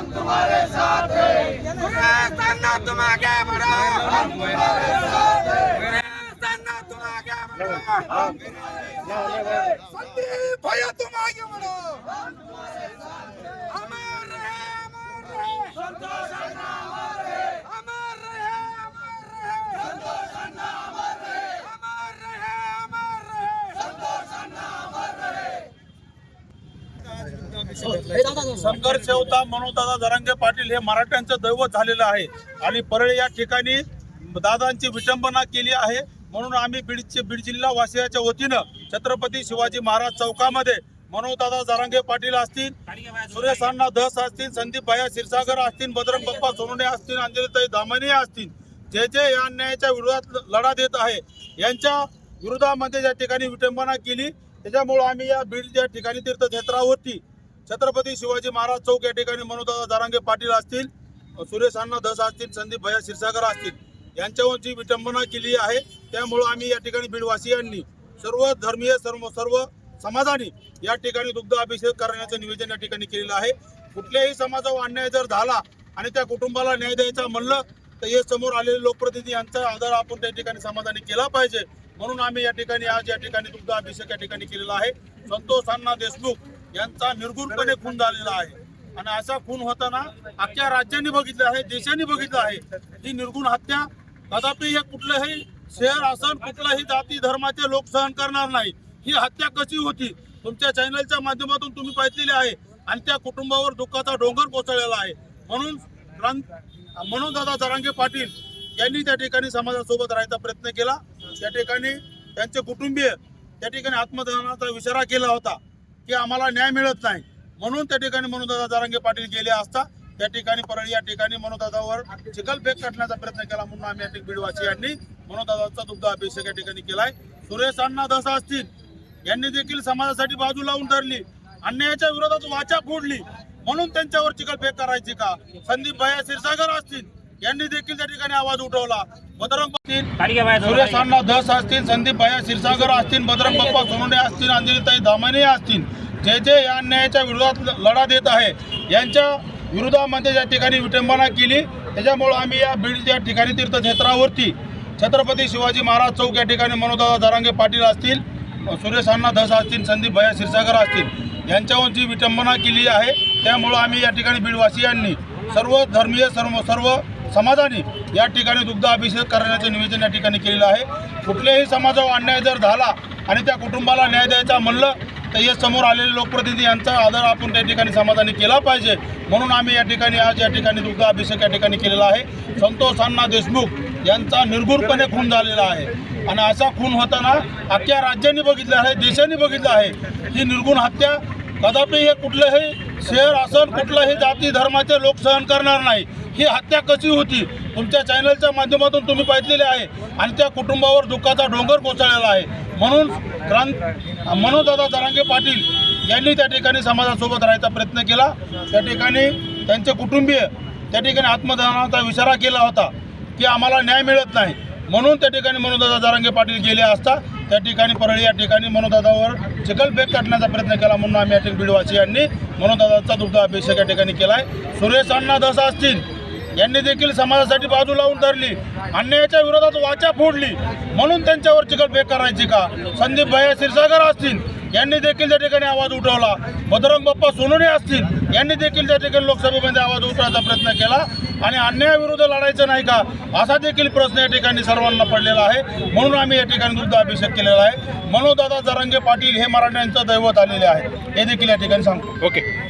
हम तुम्हारे साथ हैं। सुरेश तुम आगे बढ़ो हम तुम्हारे साथ हैं सुरेश तुम आगे बढ़ो हम संदीप भैया तुम आगे बढ़ो हम तुम्हारे साथ हैं संघर्ष होता मनोदादा जरांगे पाटील हे मराठ्यांचं दैवत झालेलं आहे. आणि परळी या ठिकाणी दादांची विटंबना केली आहे. म्हणून आम्ही बीडचे बीड जिल्हा वासियाच्या वतीनं छत्रपती शिवाजी महाराज चौकामध्ये मनोदादा जरांगे पाटील असतील सुरेश अण्णा धस असतील संदीप भाया क्षीरसागर असतील बजरंग बाप्पा सोनवणे असतील अंजलीताई दामणे असतील जे जे या अन्यायाच्या विरोधात लढा देत आहे यांच्या विरोधामध्ये या ठिकाणी विटंबना केली. त्याच्यामुळं आम्ही या बीड या ठिकाणी तीर्थक्षेत्रावरती छत्रपती शिवाजी महाराज चौक या ठिकाणी मनोदा दारांगे पाटील असतील सुरेश अण्णा धस असतील संदीप भया क्षीरसागर असतील यांच्यावर जी विटंबना केली आहे त्यामुळं आम्ही या ठिकाणी बीडवासियांनी सर्व धर्मीय सर्व सर्व समाजाने या ठिकाणी दुग्ध अभिषेक करण्याचं निवेदन या ठिकाणी केलेलं आहे. कुठल्याही समाजावर अन्याय जर झाला आणि त्या कुटुंबाला न्याय द्यायचा म्हणलं तर हे समोर आलेले लोकप्रतिनिधी यांचा आदर आपण त्या ठिकाणी समाजाने केला पाहिजे. म्हणून आम्ही या ठिकाणी आज या ठिकाणी दुग्ध अभिषेक या ठिकाणी केलेला आहे. संतोष अण्णा देशमुख यांचा निर्गुणपणे खून झालेला आहे. आणि असा खून होताना अख्ख्या राज्यांनी बघितलं आहे देशांनी बघितलं आहे. ही निर्गुण हत्या कदापि हे कुठलंही शहर असन कुठलंही जाती धर्माचे लोक सहन करणार नाही. ही हत्या कशी होती? तुमच्या चॅनलच्या माध्यमातून तुम्ही पाहिलेली आहे. आणि त्या कुटुंबावर दुःखाचा डोंगर कोसळलेला आहे. म्हणून म्हणून दादा जरांगे पाटील यांनी त्या ठिकाणी समाजासोबत राहायचा प्रयत्न केला. त्या ठिकाणी त्यांचे कुटुंबीय त्या ठिकाणी आत्मदहनाचा इशारा केला होता. की आम्हाला न्याय मिळत नाही. म्हणून त्या ठिकाणी मनोदादा जारांगे पाटील गेले असता त्या ठिकाणी परळी या ठिकाणी मनोदादावर चिखलफेक करण्याचा प्रयत्न केला म्हणून आम्ही या ठिकाणी बीडवासियांनी मनोदादाचा दुग्ध अभिषेक या ठिकाणी केलाय. सुरेश अण्णा दसा असतील यांनी देखील समाजासाठी बाजू लावून धरली. अन्यायाच्या विरोधात वाचा फोडली. म्हणून त्यांच्यावर चिखलफेक करायची का? संदीप भैया क्षीरसागर असतील. यांनी देखील त्या ठिकाणी आवाज उठवला. पाटील सुरेश अण्णा धस असतील संदीप भैया क्षीरसागर असतील बजरंग बाप्पा सोनवणे असतील अंजलीताई दामणे असतील जे जे या अन्यायाच्या विरोधात लढा देत आहे यांच्या विरोधामध्ये या ठिकाणी विटंबना केली त्याच्यामुळं आम्ही या बीड या ठिकाणी तीर्थक्षेत्रावरती छत्रपती शिवाजी महाराज चौक या ठिकाणी मनोदादा जरांगे पाटील असतील सुरेश अण्णा धस असतील संदीप भैया क्षीरसागर असतील यांच्यावर जी विटंबना केली आहे त्यामुळं आम्ही या ठिकाणी बीडवासियांनी सर्व धर्मीय सर्व सर्व समाजाने या ठिकाणी दुग्ध अभिषेक करण्याचं निवेदन या ठिकाणी केलेलं आहे. कुठल्याही समाजावर अन्याय जर झाला आणि त्या कुटुंबाला न्याय द्यायचा म्हणलं तर हे समोर आलेले लोकप्रतिनिधी यांचा आदर आपण त्या ठिकाणी समाजाने केला पाहिजे. म्हणून आम्ही या ठिकाणी आज या ठिकाणी दुग्ध अभिषेक या ठिकाणी केलेला आहे. संतोष अण्णा देशमुख यांचा निर्गुणपणे खून झालेला आहे. आणि असा खून होताना अख्ख्या राज्यांनी बघितलं आहे देशांनी बघितलं आहे. ही निर्गुण हत्या कदापि हे कुठलंही शहर असन कुठलंही जाती धर्माचे लोक सहन करणार नाही. ही हत्या कशी होती? तुमच्या चॅनलच्या माध्यमातून तुम्ही पाहिलेले आहे. आणि त्या कुटुंबावर दुःखाचा डोंगर कोसळलेला आहे. म्हणून क्रांत मनोदादा जरांगे पाटील यांनी त्या ठिकाणी समाजासोबत राहायचा प्रयत्न केला. त्या ठिकाणी त्यांचे कुटुंबीय त्या ठिकाणी आत्मदहनाचा इशारा केला होता की आम्हाला न्याय मिळत नाही. म्हणून त्या ठिकाणी मनोदादा जारांगे पाटील गेले असता. त्या ठिकाणी परळी या ठिकाणी मनोदादावर चिखलफेक काढण्याचा प्रयत्न केला म्हणून आम्ही या ठिकाणी बीडवासियांनी मनोदादाचा दुग्ध अभिषेक या ठिकाणी केला आहे सुरेश अण्णा दसा असतील यांनी देखील समाजासाठी बाजू लावून धरली. अन्यायाच्या विरोधात वाचा फोडली. म्हणून त्यांच्यावर चिखलफेक करायची का? संदीप भैया क्षीरसागर असतील यांनी देखील त्या ठिकाणी आवाज उठवला. बदरंग बाप्पा सोनवणे असतील यांनी देखील त्या ठिकाणी लोकसभेमध्ये आवाज उठवण्याचा प्रयत्न केला. आणि अन्यायाविरुद्ध लढायचं नाही का? असा देखील प्रश्न या ठिकाणी सर्वांना पडलेला आहे. म्हणून आम्ही या ठिकाणी वृद्ध अभिषेक केलेला आहे. मनोदादा जरंगे पाटील हे मराठ्यांचं दैवत आलेले आहे. हे देखील या ठिकाणी सांगतो. ओके